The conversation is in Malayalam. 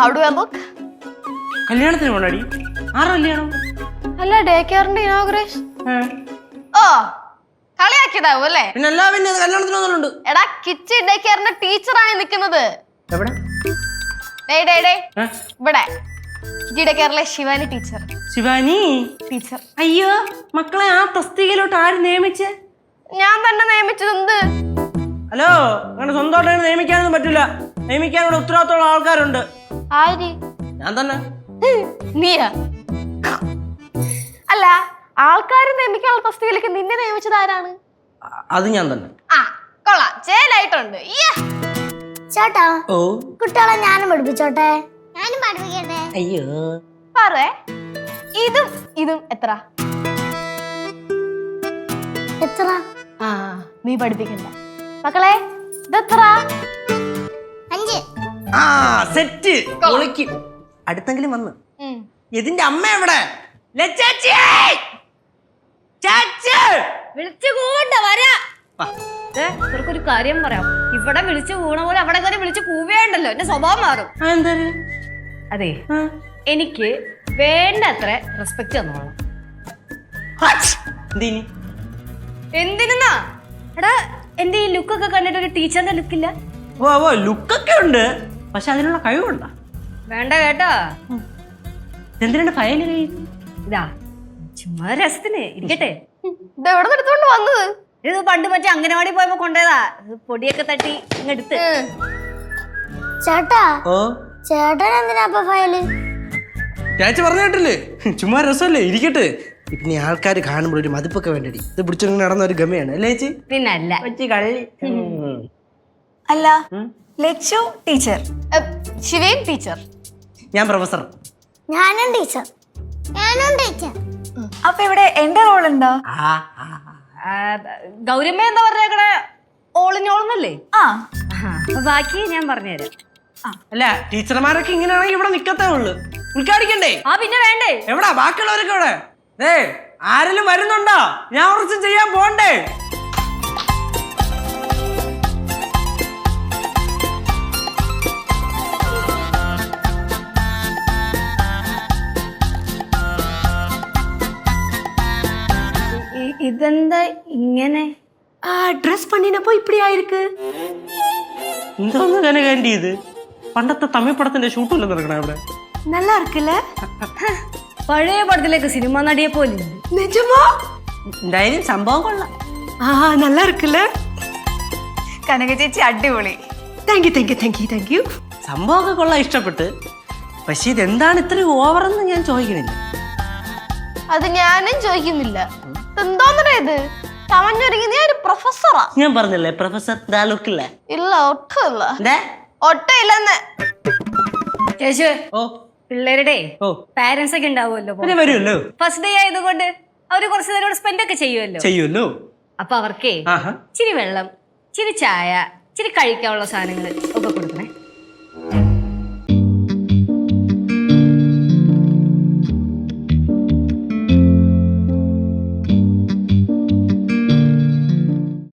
ഹൗ ഡു ഐ ലുക്ക് കല്യാണത്തിന് പോണടി. ആറ് കല്യാണം? അല്ല ഡേ കെയറിന്റെ ഇനോഗ്രേഷൻ ഏ. ഓ കളിയാക്കിയതാവും അല്ലേ? പിന്നെ എല്ലാ പിന്നെ കല്യാണത്തിന് വന്നിട്ടുണ്ട് എടാ കിച്ചി ഡേ കെയറിന്റെ ടീച്ചറായി നിൽക്കുന്നത്. എവിടെ? ഇവിടെ. ശിവാനി ടീച്ചർ ശിവാനി? ടീച്ചർ അയ്യോ മക്കളെ ആ തസ്തികയിലോട്ട് ആര് നിയമിച്ച്? ഞാൻ തന്നെ നിയമിച്ചത് എന്ത്? ഹലോ അങ്ങനെ സ്വന്തമായിട്ട് നിയമിക്കാനൊന്നും പറ്റില്ല. നിയമിക്കാനുള്ള ഉത്തരവാദിത്തമുള്ള ആൾക്കാരുണ്ട്. ആര്? ഞാൻ തന്നെ. നീയാ? അല്ല ആൾക്കാരെ നിയമിക്കാനുള്ള തസ്തികയിലേക്ക് നിന്നെ നിയമിച്ചത് ആരാണ്? അത് ഞാൻ തന്നെ. ആ കൊള്ളാം. ചേലായിട്ടുണ്ട്. യ്യ. ചേട്ടാ ഓ. കുട്ടികളെ ഞാനും പഠിപ്പിച്ചോട്ടെ? ഞാനും പഠിപ്പിക്കട്ടെ. അയ്യോ. പറേ ഇതും ഇതും എത്ര? എത്ര? ആ നീ പഠിപ്പിക്കണ്ട. മക്കളെ ഇതെത്ര? ആ സെറ്റ്. അടുത്തെങ്കിലും വന്ന്. ഇതിന്റെ അമ്മ എവിടെ! വിളിച്ചു കൂണ്ട വരാ. ഇവർക്കൊരു കാര്യം പറയാം. ഇവിടെ വിളിച്ചു കൂണ പോലെ അവിടെ കയറി വിളിച്ചു കൂവേണ്ടല്ലോ. എന്റെ സ്വഭാവം മാറും. അതെ. എനിക്ക് വേണ്ടത്ര റെസ്പെക്ട് തന്നോളാം എന്തിനി? എടാ എന്റെ ഈ ലുക്കൊക്കെ കണ്ടിട്ട് ഒരു ടീച്ചറിന്റെ ലുക്കില്ല ലുക്കൊക്കെ ഉണ്ട്. പക്ഷെ അതിനുള്ള കഴിവുണ്ട? വേണ്ട കേട്ടോ. എന്തിനാണ് ഫയൽ ഇതാ ചുമ്മാ രസത്തിന് ഇരിക്കട്ടെ. ഇത് എവിടെ നിന്ന് എടുത്തോണ്ട് വന്നത്? ഇത് പണ്ട് മറ്റേ അംഗനവാടി പോയപ്പോ കൊണ്ടുപോയതാ പൊടിയൊക്കെ തട്ടി ഇങ്ങെടുത്ത്. ചേട്ടാ ഓ. ചേട്ടൻ എന്തിനാ അപ്പൊ ഫയൽ? ചേച്ചി പറഞ്ഞു കേട്ടില്ലേ? ചുമ്മാ രസമല്ലേ? ഇരിക്കട്ടെ. പിന്നെ ആൾക്കാർ കാണുമ്പോൾ ഒരു മതിപ്പൊക്കെ വേണ്ടടി. ഇത് പിടിച്ചോണ്ട് നടന്ന ഒരു ഗമയാണ് അല്ലേ ചേച്ചി? പിന്നല്ല. കള്ളി. അല്ല ലക്ഷു ടീച്ചർ. ശിവേൻ ടീച്ചർ. ഞാൻ പ്രൊഫസർ. ഞാനും ടീച്ചർ. ഞാനും ടീച്ചർ. അപ്പൊ ഇവിടെ എന്റെ റോൾ ഉണ്ടോ ഗൗരമ്മ എന്താ പറഞ്ഞേക്കണേ? ഓളിഞ്ഞോളന്നല്ലേ? ആ. ബാക്കി ഞാൻ പറഞ്ഞുതരാം. അല്ല ടീച്ചർമാരൊക്കെ ഇങ്ങനെയാണെങ്കിൽ ഇവിടെ നിക്കത്തേ ഉള്ളു. ഉദ്ഘാടിക്കണ്ടേ? ആ പിന്നെ വേണ്ടേ? എവിടാ? ബാക്കിയുള്ളവരൊക്കെ ഇവിടെ. ഏ ആരെങ്കിലും വരുന്നുണ്ടോ? ഞാൻ കുറച്ച് ചെയ്യാൻ പോണ്ടേ? ഇതെന്താ ഇങ്ങനെ? ആ ഡ്രസ് പണിനപ്പോ ഇപ്പടി ആയിരിക്ക് എന്താന്ന് ഇത് പണ്ടത്തെ തമിഴ് പടത്തിന്റെ ഷൂട്ടല്ലേ നടക്കണ അവിടെ? നല്ല இருக்குல்ல പഴയ പടത്തിലേക്ക് സിനിമ നടിയെ പോലെ நிஜமா എന്തായാലും സംഭവം കൊള്ളാം. ആ നല്ല இருக்குல்ல കനക ചേച്ചി അടിപൊളി. Thank you thank you thank you thank you സംഭവമൊക്കെ കൊള്ളാം ഇഷ്ടപ്പെട്ട്. പക്ഷെ ഇതെന്താണ് ഇത്രയും ഓവറെന്ന് ഞാൻ ചോദിക്കണില്ല. അത് ഞാനും ചോദിക്കുന്നില്ല. എന്തോന്നടാ ഇത്? ചമഞ്ഞൊരുങ്ങി നീ ഒരു പ്രൊഫസറാ. ഞാൻ പറഞ്ഞില്ലേ പ്രൊഫസർ ദാലുക്കില്ലേ ഇല്ല ഒട്ടുമില്ല. എന്തേ ഒട്ടും ഇല്ലെന്ന് ചേച്ചി ഓ. പിള്ളേരുടെ ഓ. പാരന്റ്സ് ഒക്കെ ഉണ്ടാവുമല്ലോ പിന്നെ വരുമല്ലോ. ഫസ്റ്റ് ഡേ ആയതുകൊണ്ട് അവർ കുറച്ച് നേരം സ്പെൻഡ് ഒക്കെ ചെയ്യുമല്ലോ. ചെയ്യുമല്ലോ. അപ്പൊ അവർക്കേ ചിരി ഇച്ചിരി വെള്ളം ചിരി ചായ ചിരി കഴിക്കാനുള്ള സാധനങ്ങൾ ഒക്കെ കൊടുക്കണം.